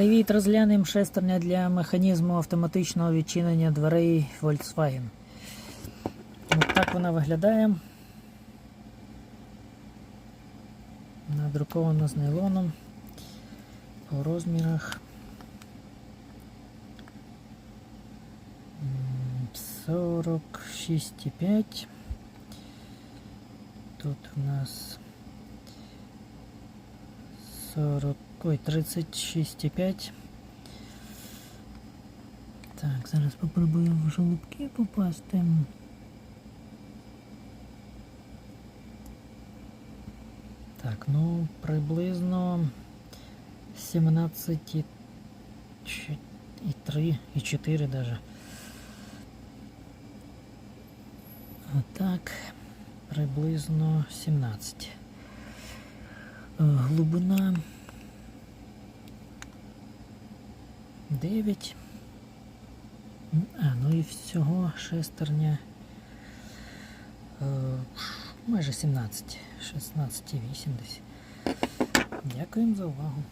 Привіт, розглянемо шестерня для механізму автоматичного відчинення дверей Volkswagen. От так вона виглядає. Надрукована з нейлоном по розмірах. 46,5. Тут у нас 40, ой, 36,5. Так, зараз попробую в жолобки попасти. Так, ну приблизно 17 і чо- і 3, і 4 даже. А так, приблизно 17. Е, Глибина 9. А, ну і всього шестерня е, майже 17, 16,8 десь. Дякуємо за увагу.